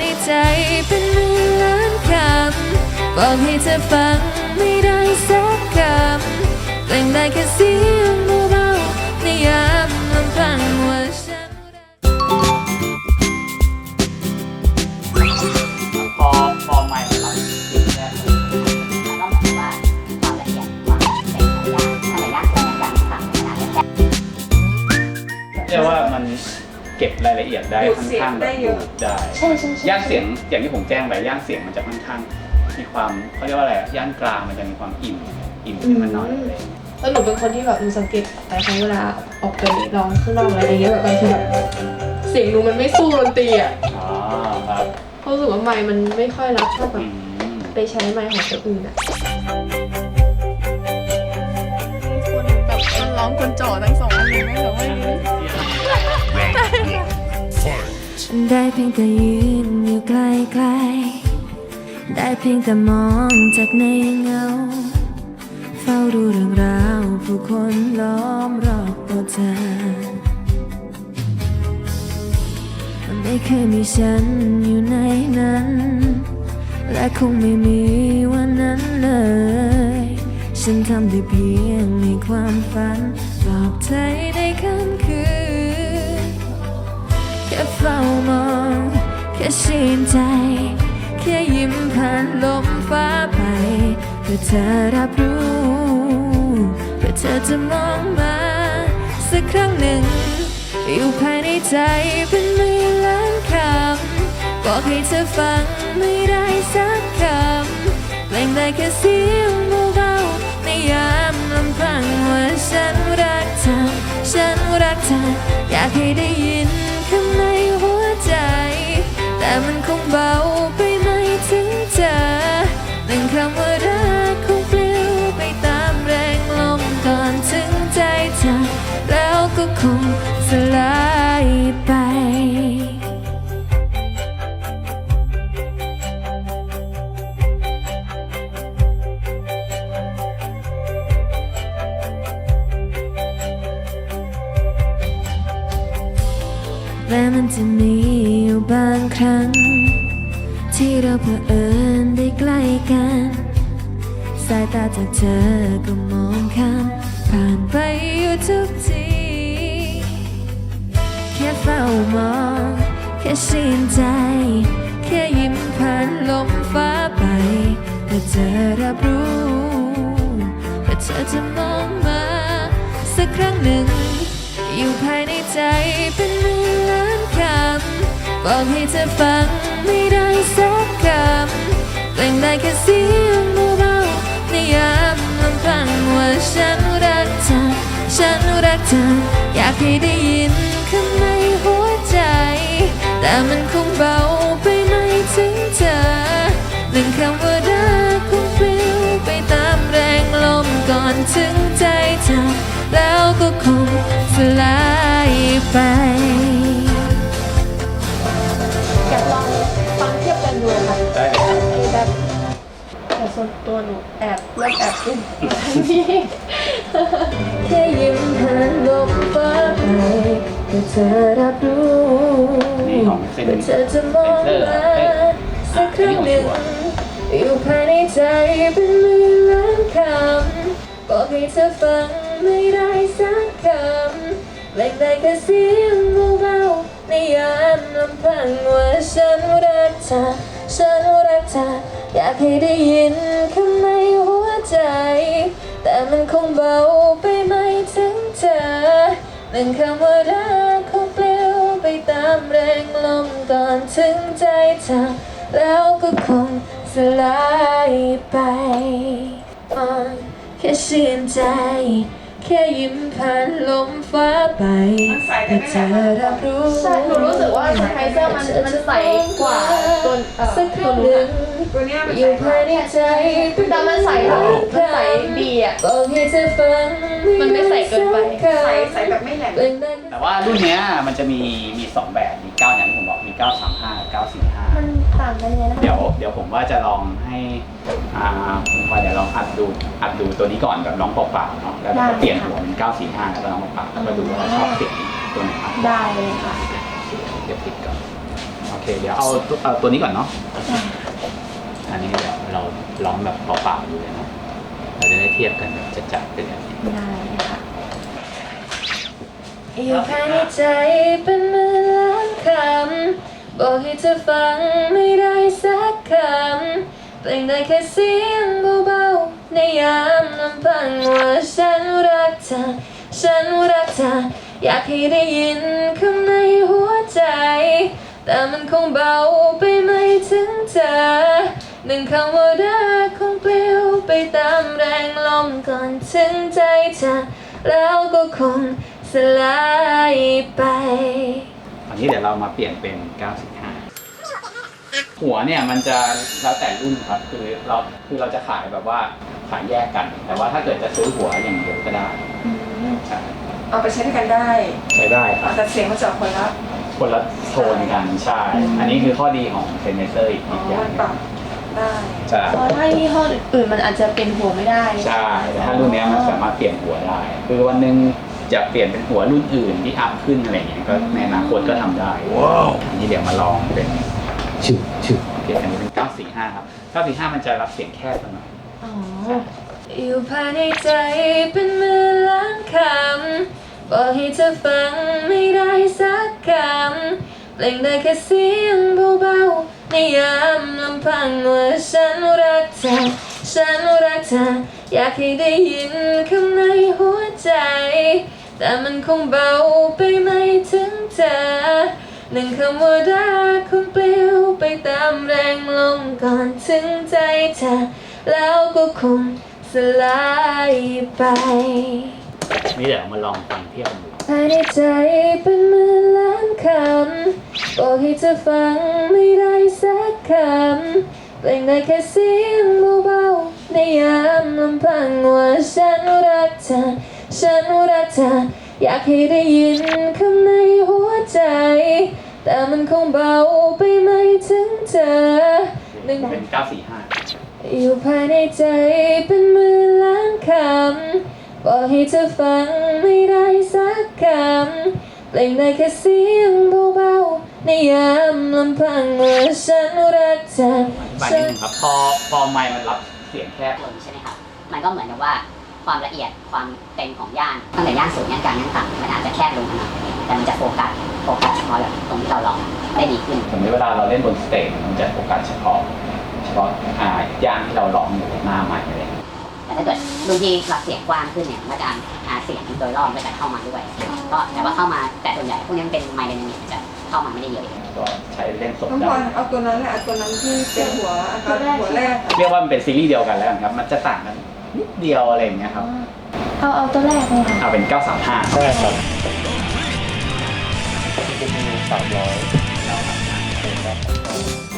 ในใจเป็นหมื่นล้านคำบอกให้เธอฟังไม่ได้สักคำเปล่งได้แค่เสียง ก็บรายละเอียดได้ค่อนข้างแบบดูได้ใช่ใช่ใช่ย่านเสียงอย่างที่ผมแจ้งไปย่านเสียงมันจะค่อนข้างมีความเขาเรียกว่าอะไรอะย่านกลางมันจะมีความอิ่มอิ่มขึ้นมาหน่อยอะไรอย่างเงี้ยแล้วหนูเป็นคนที่แบบหนูสังเกตแต่ครั้งเวลาออกไปร้องข้างนอกอะไรอย่างเงี้ยแบบบางทีแบบเสียงหนูมันไม่สู้ดนตรีอะอ๋อครับเพราะรู้สึกว่าไมค์มันไม่ค่อยรับถ้าแบอืบมไปใช้ไมค์ของคนอื่นอะ คนแบบมันร้องคนจ่อทั้งสอง ฉันได้เพียงแต่ยืนอยู่ใกล้ๆ ได้เพียงแต่มองจากในเงา เฝ้าดูเรื่องราวผู้คนล้อมรอบตัวเธอไม่เคยมีฉันอยู่ในนั้น และคงไม่มีวันนั้นเลย ฉันทำได้เพียงในความฝันปลอบใจในค่ำคืน เฝ้ามองแค่ชื่นใจ แค่ยิ้มผ่านลมฟ้าไปเพื่อเธอรับรู้เพื่อเธอจะมองมาสักครั้งหนึ่ง อยู่ภายในใจเป็นหมื่นล้านคำบอกให้เธอฟังไม่ได้สักคำเปล่งได้แค่เสียง และมันจะมีอยู่บางครั้ง ที่เราเผอิญได้ใกล้กัน สายตาจากเธอก็มองข้ามผ่านไปอยู่ทุกที แค่เฝ้ามอง แค่ชื่นใจ แค่ยิ้มผ่านลมฟ้าไปเพื่เธอรับรู้เพื่เธอจะมองมา สักครั้งหนึ่ง อยู่ภายในใจเป็นหมื่นล้านคำบอกให้เธอฟังไม่ได้สักคำเปล่งได้แค่เสียงเบาๆในยามลำพังว่าฉันรักเธอฉันรักเธออยากให้ได้ยินข้างในหัวใจ แต่มันคงเบาไปไม่ถึงเธอหนึ่งคำว่ารักคงปลิวไปตามแรงลมก่อนถึง แล้วก็คงสลายไป อยากลองฟังเทียบกันดูค่ะได้ครับไอ้แบบแต่ส่วนตัวหนูแอบเริ่มแอบอึ้งทั้งที่แค่ยิ้มผ่านลมฟ้าไปเพื่เธอรับรู้นี่ของเซนเพื่อเธอจะมองมาสักครั้งหนึ่งอยู่ภายในใจเป็นหมื่นล้านคำบอกให้เธอฟัง ไม่ได้สักคำเล่งได้แค่เสียงเบาๆในยามลำพังว่าฉันรักเธอฉันรักเธออยากให้ได้ยินข้างในหัวใจ แต่มันคงเบาไปไม่ถึงเธอหนึ่งคำว่ารักคงเปลิวไปตามแรงลมก่อนถึงใจเธอแล้วก็คงสลายไปอ่อนแค่ชื่นใจ ค่ยิ้มผ่านลมฟ้าไปเพื่อเธอรับรู้ใช่หนูรู้สึกว่าไฮเซอร์มันมันใสกว่าตัวเอ่อสักคตัวรั้งนู้หนนึ่งอะอยู่ภายในใจแต่มันใสมันมันใสดีอะ บอกให้เธอฟังมันไม่ใส่เกินไป ใสใส่แบบไม่แหลมเป็นได้แต่ว่ารุ่นเนี้ยมันจะมีมีสองแบบ มี 9 อย่างที่ผมบอก มี 935 กับ945มัน ต่างกันยังไงนะเดี๋ยวเดี๋ยวผมว่าจะลองให้อ่าผมว่าเดี๋ยวลองอัดดูอัดดูตัวนี้ก่อนแบบร้องเปล่าๆเนาะแล้วเดี๋ยวก็เปลี่ยนหัวเป็น945แล้วก็ร้องเปล่าๆแล้วก็ดูว่าชอบเสียงตัวไหนมากกว่า ได้เลยค่ะเดี๋ยวติดก่อนโอเคเค เดี๋ยวเอาตัวเอาตัวนี้ก่อนเนาะอันนี้เดี๋ยวเราร้องแบบเปล่าๆดูเลยเนาะเราจะได้เทียบกันแบบจัดๆเป็นแบบนี้ได้ค่ะอยู่ภายในใจเป็นหมื่นล้านคำ บอกให้เธอฟังไม่ได้สักคำเปล่งได้แค่เสียงเบาๆในยามลำพังว่าฉันรักเธอฉันรักเธออยากให้ได้ยินคำในหัวใจ แต่มันคงเบาไปไม่ถึงเธอหนึ่งคำว่ารักคงปลิวไปตามแรงลมก่อนถึงใจเธอแล้วก็คงสลายไปอันนี้เดี๋ยวเรามาเปลี่ยนเป็น95 หัวเนี่ยมันจะแล้วแต่รุ่นครับคือเราคือเราจะขายแบบว่าขายแยกกัน แต่ว่าถ้าเกิดจะซื้อหัวอย่างเดียวก็ได้ใช่เอาไปใช้ด้วยกันได้ใช้ได้ครับแต่เสียงมันจะคนละคนละโทนกันใช่อันนี้คือข้อดีของเซนเซอร์อีกอ๋ออย่างมันหปนึ่รังบได้ใช่เพราะถ้ายี่ห้ออื่นมันอาจจะเป็นหัวไม่ได้ใช่แต่ถ้ารุ่นเนี้ยมันสามารถเปลี่ยนหัวได้ คือวันหนึ่งจะเปลี่ยนเป็นหัวรุ่นอื่นที่อัพขึ้นอะไรอย่างเงี้ยก็ในอนาคตก็ทำได้ว้าวอันนี้เดี๋ยวมาลองเป็น ชื่อชื่อโอเคอันนี้เป็น945ครับ945มันจะรับเสียงแคบไปหน่อยอ๋ออยู่ภายในใจเป็นหมื่นล้านคำบอกให้เธอฟังไม่ได้สักคำเปล่งได้แค่เสียงเบาๆในยามลำพังว่าฉันรักเธอฉันรักเธออยากให้ได้ยินคำในหัวใจ แต่มันคงเบาไปไม่ถึงเธอห นึ่งคำว่ารักคงปลิวไปตามแรงลมก่อนถึงใจเธอแล้วก็คงสลายไปนี่เดี๋ยวมาลองฟังเทียบกันดูภายในใจเป็นหมื่นล้านคำบอกให้เธอฟังไม่ได้สักคำเปล่งได้แค่เสียงเบาๆในยามลำพังว่าฉันรักเธอฉันรักเธออยากให้ได้ยินคำในหัว ใจ แต่มันคงเบาไปไม่ถึงเธอหนึ่งเป็น945อยู่ภายในใจเป็นมื่นล้านคำบอกให้เธอฟังไม่ได้สักคำเปล่งได้แค่เสียงเบาๆในยามลำพังว่าฉันรักเธออธิบายนิดนึงครับพอพอไมค์มันรับเสียงแคบลงใช่ไหมครับ มันก็เหมือนกับว่าความละเอียดความเต็มของย่านตั้งแต่ย่านสูงย่านกลางย่านต่ำมันอาจจะแคบลงมาหน่อยแต่มันจะโฟกัส โฟกัสเฉพาะแบบตรงที่เราลองได้ดีขึ้นสมมติเวลาเราเล่นบนสเตจมันจะโฟกัสเฉพาะเฉพาะอ่าย่างที่เราร้องอยู่หน้าใหม่อะไรอย่างเงี้ยแต่ถ้าเกิดรุ่นที่รับเสียงกว้างขึ้นเนี่ยมันก็จะอ่าเสียงโดยรอบก็จะเข้ามาด้วย ก็แต่ว่าเข้ามาแต่ส่วนใหญ่พวกนี้มันเป็นไมค์ไดนามิกจะเข้ามาไม่ได้เยอะก็ใช้เล่นสดน้องพได้รเอาตัวนั้นแหละเอาตัวนั้นที่เป็นหัวอาการหัวแรกอะเรียกว่ามันเป็นซีรีส์เดียวกันแล้วกันครับ มันจะต่างกันนิดเดียวอะไรอย่างเงี้ยครับ เอาเอาตัวแรกเลยค่ะเอาเป็น 935ใช่ครับจะมี สามร้อย935